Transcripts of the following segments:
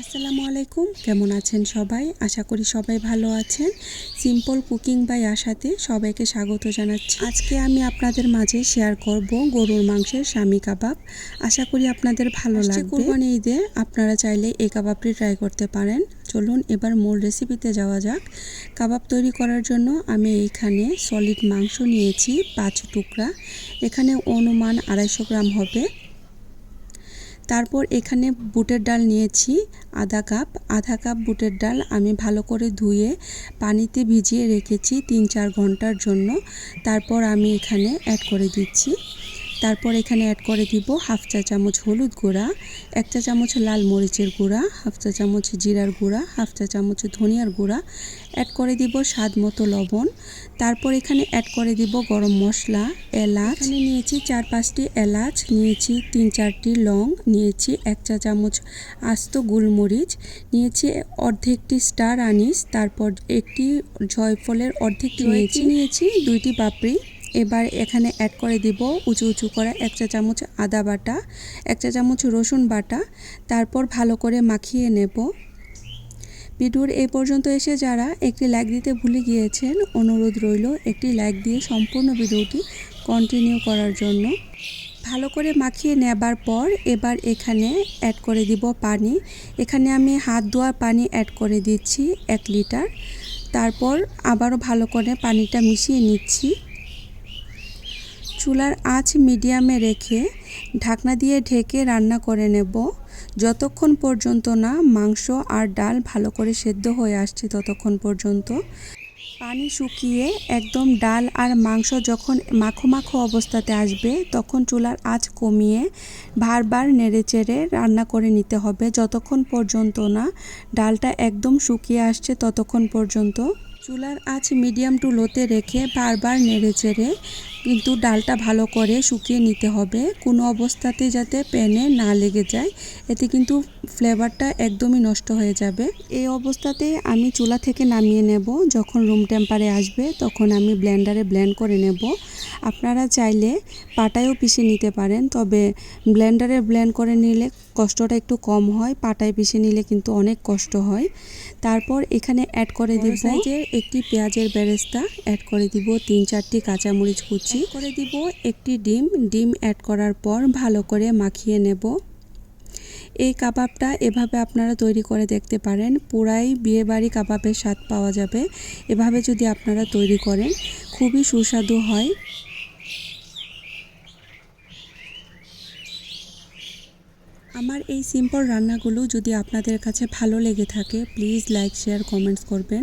আসসালামু আলাইকুম। কেমন আছেন সবাই? আশা করি সবাই ভালো আছেন। সিম্পল কুকিং বাই আশাতে সবাইকে স্বাগত জানাচ্ছি। আজকে আমি আপনাদের মাঝে শেয়ার করব গরুর মাংসের স্বামী কাবাব। আশা করি আপনাদের ভালো লাগবে। কোরবানি ঈদে আপনারা চাইলে এই কাবাবটি ট্রাই করতে পারেন। চলুন এবার মূল রেসিপিতে যাওয়া যাক। কাবাব তৈরি করার জন্য আমি এইখানে সলিড মাংস নিয়েছি পাঁচ টুকরা। এখানে অনুমান আড়াইশো গ্রাম হবে। তারপর এখানে বুটের ডাল নিয়েছি, আধা কাপ। আধা কাপ বুটের ডাল আমি ভালো করে ধুয়ে পানিতে ভিজিয়ে রেখেছি তিন চার ঘণ্টার জন্য। তারপর আমি এখানে অ্যাড করে দিচ্ছি। তারপর এখানে অ্যাড করে দিব হাফ চা চামচ হলুদ গুঁড়া এক চা চামচ লাল মরিচের গুঁড়া হাফ চা চামচ জিরার গুঁড়া হাফ চা চামচ ধনিয়ার গুঁড়া। অ্যাড করে দিব স্বাদ মতো লবণ। তারপর এখানে অ্যাড করে দিব গরম মশলা এলাচ। এখানে নিয়েছি চার পাঁচটি এলাচ নিয়েছি তিন চারটি লং নিয়েছি এক চা চামচ আস্ত গোলমরিচ নিয়েছি অর্ধেকটি স্টার আনিস তারপর একটি জয়ফলের অর্ধেকটি নিয়েছি নিয়েছি দুইটি পাপড়ি। এবার এখানে অ্যাড করে দিব উঁচু উঁচু করে এক চা চামচ আদা বাটা, এক চা চামচ রসুন বাটা, তারপর ভালো করে মাখিয়ে নেব। ভিডিওর এই পর্যন্ত এসে যারা একটি লাইক দিতে ভুলে গিয়েছেন, অনুরোধ রইল একটি লাইক দিয়ে সম্পূর্ণ ভিডিওটি কন্টিনিউ করার জন্য। ভালো করে মাখিয়ে নেবার পর এবার এখানে অ্যাড করে দিব পানি। এখানে আমি হাত ধোয়ার পানি অ্যাড করে দিচ্ছি এক লিটার তারপর আবারও ভালো করে পানিটা মিশিয়ে নিচ্ছি। চুলার আঁচ মিডিয়ামে রেখে ঢাকনা দিয়ে ঢেকে রান্না করে নেব। যতক্ষণ পর্যন্ত না মাংস আর ডাল ভালো করে সেদ্ধ হয়ে আসছে ততক্ষণ পর্যন্ত। পানি শুকিয়ে একদম ডাল আর মাংস যখন মাখো মাখো অবস্থাতে আসবে, তখন চুলার আঁচ কমিয়ে বারবার নেড়ে চেড়ে রান্না করে নিতে হবে। যতক্ষণ পর্যন্ত না ডালটা একদম শুকিয়ে আসছে ততক্ষণ পর্যন্ত চুলার আঁচ মিডিয়াম টু লোতে রেখে বারবার নেড়ে চেড়ে কিন্তু ডালটা ভালো করে শুকিয়ে নিতে হবে। কোনো অবস্থাতে যাতে প্যানে না লেগে যায় এতে কিন্তু ফ্লেভারটা একদমই নষ্ট হয়ে যাবে। এই অবস্থাতে আমি চুলা থেকে নামিয়ে নেব। যখন রুম টেম্পারে আসবে তখন আমি ব্লেন্ডারে ব্লেন্ড করে নেব। আপনারা চাইলে পাটায়ও পিষে নিতে পারেন তবে ব্লেন্ডারে ব্লেন্ড করে নিলে কষ্টটা একটু কম হয়। পাটায় পিষে নিলে কিন্তু অনেক কষ্ট হয়। তারপর এখানে অ্যাড করে দিব সাইজের একটি পেঁয়াজের বেরেস্তা। অ্যাড করে দিব তিন চারটি কাঁচামরিচ কুচি। করে দিব, একটি ডিম। ডিম অ্যাড করার পর ভালো করে মাখিয়ে নেব। এই কাবাবটা এভাবে আপনারা তৈরি করে দেখতে পারেন। পুরাই বিয়েবাড়ি কাবাবের স্বাদ পাওয়া যাবে। এভাবে যদি আপনারা তৈরি করেন, খুবই সুস্বাদু হয়। আমার এই সিম্পল রান্নাগুলো যদি আপনাদের কাছে ভালো লেগে থাকে প্লিজ লাইক শেয়ার কমেন্টস করবেন।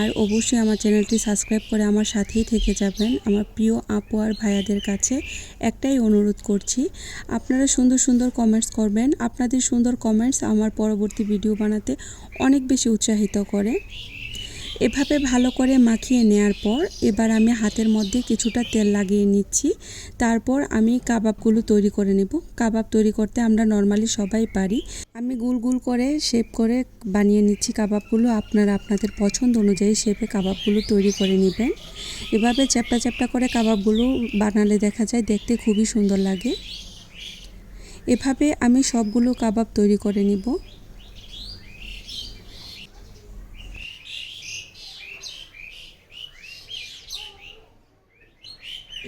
আর অবশ্যই আমার চ্যানেলটি সাবস্ক্রাইব করে আমার সাথেই থেকে যাবেন। আমার প্রিয় আপু আর ভাইয়াদের কাছে একটাই অনুরোধ করছি, আপনারা সুন্দর সুন্দর কমেন্টস করবেন। আপনাদের সুন্দর কমেন্টস আমার পরবর্তী ভিডিও বানাতে অনেক বেশি উৎসাহিত করে। এভাবে ভালো করে মাখিয়ে নেয়ার পর এবার আমি হাতের মধ্যে কিছুটা তেল লাগিয়ে নিচ্ছি। তারপর আমি কাবাবগুলো তৈরি করে নেব। কাবাব তৈরি করতে আমরা নর্মালি সবাই পারি। আমি গুল গুল করে শেপ করে বানিয়ে নিচ্ছি কাবাবগুলো। আপনারা আপনাদের পছন্দ অনুযায়ী শেপে কাবাবগুলো তৈরি করে নেবেন। এভাবে চ্যাপটা চ্যাপটা করে কাবাবগুলো বানালে দেখা যায় দেখতে খুবই সুন্দর লাগে। এভাবে আমি সবগুলো কাবাব তৈরি করে নিব।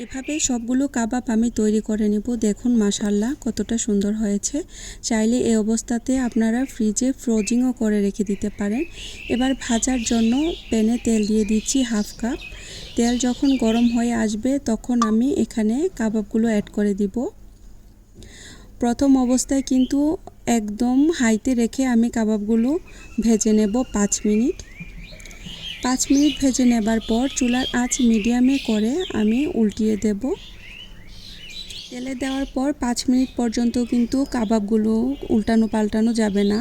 এভাবে সবগুলো কাবাব আমি তৈরি করে নেব। দেখুন মাশাল্লাহ কতটা সুন্দর হয়েছে। চাইলে এই অবস্থাতে আপনারা ফ্রিজে ফ্রোজিংও করে রেখে দিতে পারেন। এবার ভাজার জন্য প্যানে তেল দিয়ে দিচ্ছি হাফ কাপ। তেল যখন গরম হয়ে আসবে, তখন আমি এখানে কাবাবগুলো অ্যাড করে দিব। প্রথম অবস্থায় কিন্তু একদম হাইতে রেখে আমি কাবাবগুলো ভেজে নেব পাঁচ মিনিট। পাঁচ মিনিট ভেজে নেবার পর চুলার আঁচ মিডিয়ামে করে আমি উল্টিয়ে দেব। তেলে দেওয়ার পর পাঁচ মিনিট পর্যন্ত কিন্তু কাবাবগুলো উল্টানো পাল্টানো যাবে না।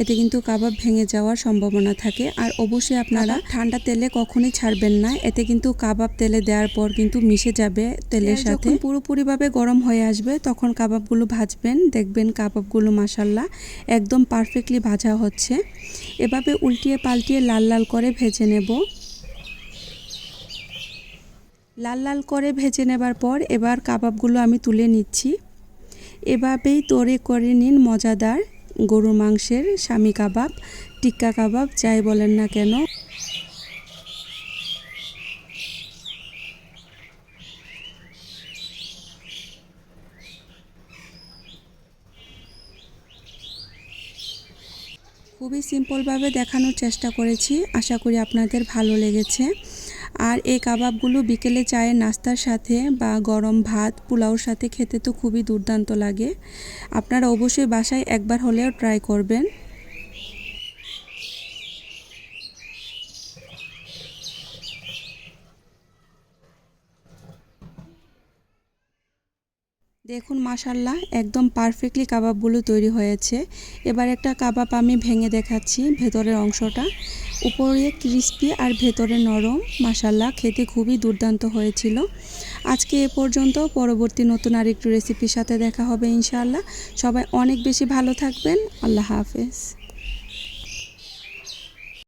এতে কিন্তু কাবাব ভেঙে যাওয়ার সম্ভাবনা থাকে। আর অবশ্যই আপনারা ঠান্ডা তেলে কখনোই ছাড়বেন না। এতে কিন্তু কাবাব তেলে দেওয়ার পর কিন্তু মিশে যাবে তেলের সাথে। পুরোপুরিভাবে গরম হয়ে আসবে তখন কাবাবগুলো ভাজবেন। দেখবেন কাবাবগুলো মাসাল্লাহ একদম পারফেক্টলি ভাজা হচ্ছে। এভাবে উল্টিয়ে পাল্টিয়ে লাল লাল করে ভেজে নেব। লাল লাল করে ভেজে নেবার পর এবার কাবাবগুলো আমি তুলে নিচ্ছি। এভাবেই তৈরি করে নিন মজাদার গরুর মাংসের স্বামী কাবাব, টিক্কা কাবাব, যাই বলেন না কেন। খুবই সিম্পলভাবে দেখানোর চেষ্টা করেছি। আশা করি আপনাদের ভালো লেগেছে। আর এই কাবাবগুলো বিকেলে চায়ের নাস্তার সাথে বা গরম ভাত, পোলাওর সাথে খেতে তো খুবই দুর্দান্ত লাগে। আপনারা অবশ্যই বাসায় একবার হলেও ট্রাই করবেন। দেখুন মাশাল্লাহ একদম পারফেক্টলি কাবাবগুলো তৈরি হয়েছে। এবার একটা কাবাব আমি ভেঙে দেখাচ্ছি ভেতরের অংশটা। উপরে ক্রিস্পি আর ভেতরে নরম মাশাল্লাহ খেতে খুবই দুর্দান্ত হয়েছিল। আজকে এ পর্যন্ত, পরবর্তী নতুন আরেকটু রেসিপির সাথে দেখা হবে ইনশাআল্লাহ। সবাই অনেক বেশি ভালো থাকবেন। আল্লাহ হাফেজ।